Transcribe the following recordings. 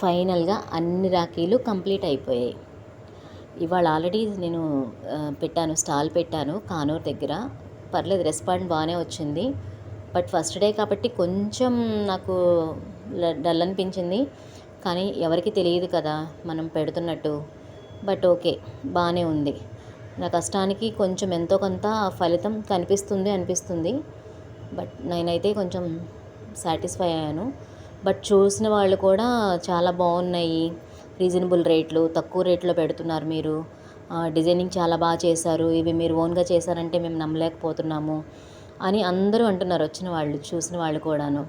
ఫైనల్గా అన్ని రాఖీలు కంప్లీట్ అయిపోయాయి. ఇవాళ ఆల్రెడీ నేను పెట్టాను స్టాల్ పెట్టాను కానూర్ దగ్గర. పర్లేదు రెస్పాండ్ బాగానే వచ్చింది. బట్ ఫస్ట్ డే కాబట్టి కొంచెం నాకు డల్ అనిపించింది. కానీ ఎవరికి తెలియదు కదా మనం పెడుతున్నట్టు. బట్ ఓకే బాగానే ఉంది. నా కష్టానికి కొంచెం ఎంతో కొంత ఫలితం కనిపిస్తుంది అనిపిస్తుంది. బట్ నేనైతే కొంచెం సాటిస్ఫై అయ్యాను. బట్ చూసిన వాళ్ళు కూడా చాలా బాగున్నాయి. రీజనబుల్ రేట్లు తక్కువ రేట్లో పెడుతున్నారు మీరు. డిజైనింగ్ చాలా బాగా చేశారు. ఇవి మీరు ఓన్గా చేశారంటే మేము నమ్మలేకపోతున్నాము అని అందరూ అంటున్నారు వచ్చిన వాళ్ళు చూసిన వాళ్ళు కూడాను.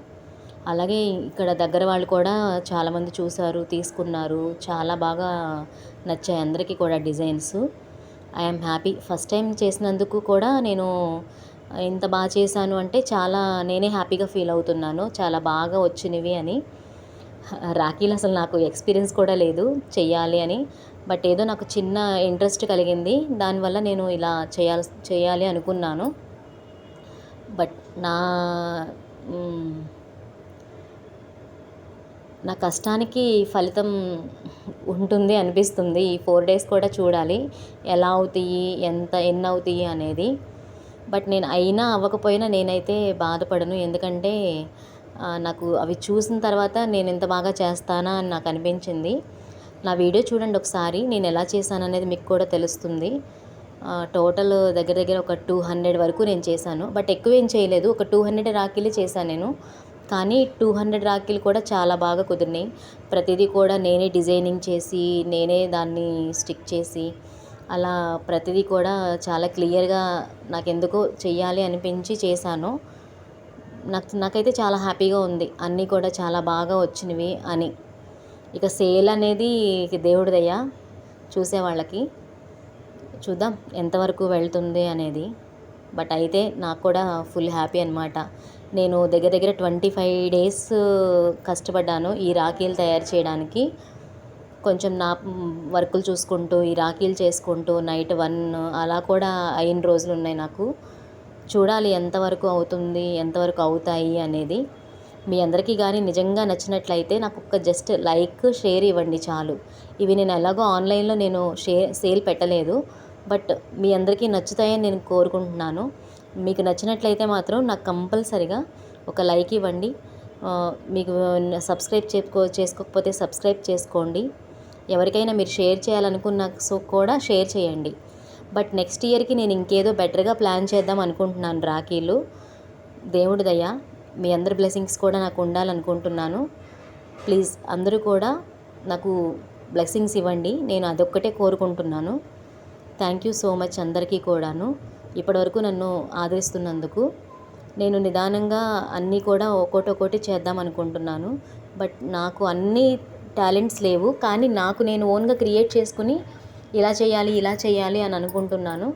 అలాగే ఇక్కడ దగ్గర వాళ్ళు కూడా చాలామంది చూశారు తీసుకున్నారు. చాలా బాగా నచ్చాయి అందరికీ కూడా designs. I'm happy. First time చేసినందుకు కూడా నేను ఎంత బాగా చేశాను అంటే చాలా నేనే హ్యాపీగా ఫీల్ అవుతున్నాను. చాలా బాగా వచ్చినవి అని. రాఖీలు అసలు నాకు ఎక్స్పీరియన్స్ కూడా లేదు చెయ్యాలి అని. బట్ ఏదో నాకు చిన్న ఇంట్రెస్ట్ కలిగింది. దానివల్ల నేను ఇలా చేయాలి చేయాలి అనుకున్నాను. బట్ నా నా కష్టానికి ఫలితం ఉంటుంది అనిపిస్తుంది. ఈ ఫోర్ డేస్ కూడా చూడాలి. ఎలా అవుతాయి? ఎంత ఎన్ని అవుతాయి అనేది. బట్ నేను అయినా అవ్వకపోయినా నేనైతే బాధపడను. ఎందుకంటే నాకు అవి చూసిన తర్వాత నేను ఎంత బాగా చేస్తానా అని నాకు అనిపించింది. నా వీడియో చూడండి ఒకసారి నేను ఎలా చేశాను అనేది మీకు కూడా తెలుస్తుంది. టోటల్ దగ్గర దగ్గర ఒక టూ హండ్రెడ్ వరకు నేను చేశాను. బట్ ఎక్కువ ఏం చేయలేదు. ఒక టూ హండ్రెడ్ రాఖీలు చేశాను నేను. కానీ టూ హండ్రెడ్ రాఖీలు కూడా చాలా బాగా కుదిరినాయి. ప్రతిదీ కూడా నేనే డిజైనింగ్ చేసి నేనే దాన్ని స్టిక్ చేసి అలా ప్రతిదీ కూడా చాలా క్లియర్గా నాకు ఎందుకో చెయ్యాలి అనిపించి చేశాను. నాకు నాకైతే చాలా హ్యాపీగా ఉంది. అన్నీ కూడా చాలా బాగా వచ్చినవి అని. ఇక సేల్ అనేది ఇక దేవుడి దయ చూసేవాళ్ళకి చూద్దాం ఎంతవరకు వెళ్తుంది అనేది. బట్ అయితే నాకు కూడా ఫుల్ హ్యాపీ అనమాట నేను దగ్గర దగ్గర ట్వంటీ ఫైవ్ డేస్ కష్టపడ్డాను ఈ రాఖీలు తయారు చేయడానికి. కొంచెం నా వర్కులు చూసుకుంటూ ఈ రాఖీలు చేసుకుంటూ నైట్ వన్ అలా కూడా అయిన రోజులు ఉన్నాయి నాకు. చూడాలి ఎంతవరకు అవుతుంది ఎంతవరకు అవుతాయి అనేది. మీ అందరికీ కానీ నిజంగా నచ్చినట్లయితే నాకు ఒక్క జస్ట్ లైక్ షేర్ ఇవ్వండి చాలు. ఇవి నేను ఎలాగో ఆన్లైన్లో నేను షేర్ సేల్ పెట్టలేదు. బట్ మీ అందరికీ నచ్చుతాయని నేను కోరుకుంటున్నాను. మీకు నచ్చినట్లయితే మాత్రం నాకు కంపల్సరిగా ఒక లైక్ ఇవ్వండి. మీకు సబ్స్క్రైబ్ చేసుకో చేసుకోకపోతే సబ్స్క్రైబ్ చేసుకోండి. ఎవరికైనా మీరు షేర్ చేయాలనుకున్న సో కూడా షేర్ చేయండి. బట్ నెక్స్ట్ ఇయర్కి నేను ఇంకేదో బెటర్గా ప్లాన్ చేద్దాం అనుకుంటున్నాను రాఖీలు. దేవుడి దయ మీ అందరి బ్లెస్సింగ్స్ కూడా నాకు ఉండాలనుకుంటున్నాను. ప్లీజ్ అందరూ కూడా నాకు బ్లెస్సింగ్స్ ఇవ్వండి. నేను అదొక్కటే కోరుకుంటున్నాను. థ్యాంక్ యూ సో మచ్ అందరికీ కూడాను. ఇప్పటివరకు నన్ను ఆదరిస్తున్నందుకు. నేను నిదానంగా అన్నీ కూడా ఒకటి ఒక్కోటి చేద్దాం అనుకుంటున్నాను. బట్ నాకు అన్నీ టాలెంట్స్ లేవు. కానీ నాకు నేను ఓన్గా క్రియేట్ చేసుకుని ఇలా చేయాలి ఇలా చేయాలి అని అనుకుంటున్నాను.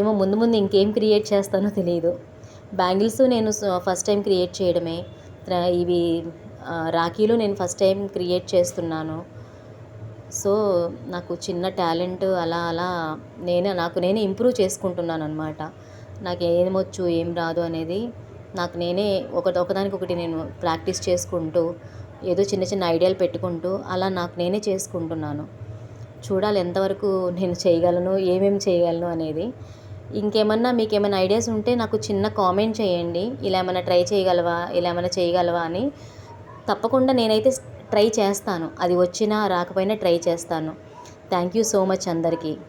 ఏమో ముందు ముందు ఇంకేం క్రియేట్ చేస్తానో తెలియదు బ్యాంగిల్స్ నేను ఫస్ట్ టైం క్రియేట్ చేయడమే. ఇవి రాఖీలు నేను ఫస్ట్ టైం క్రియేట్ చేస్తున్నాను. సో నాకు చిన్న టాలెంట్ అలా అలా నేనే నాకు నేనే ఇంప్రూవ్ చేసుకుంటున్నాను అనమాట నాకు ఏమొచ్చు ఏం రాదు అనేది నాకు నేనే ఒక ఒకదానికి ఒకటి నేను ప్రాక్టీస్ చేసుకుంటూ ఏదో చిన్న చిన్న ఐడియాలు పెట్టుకుంటూ అలా నాకు నేనే చేసుకుంటున్నాను. చూడాలి ఎంతవరకు నేను చేయగలను ఏమేమి చేయగలను అనేది. ఇంకేమన్నా మీకు ఏమైనా ఐడియాస్ ఉంటే నాకు చిన్న కామెంట్ చేయండి. ఇలా ఏమైనా ట్రై చేయగలవా ఇలా ఏమైనా చేయగలవా అని తప్పకుండా నేనైతే ట్రై చేస్తాను. అది వచ్చినా రాకపోయినా ట్రై చేస్తాను. థ్యాంక్ యూ సో మచ్ అందరికీ.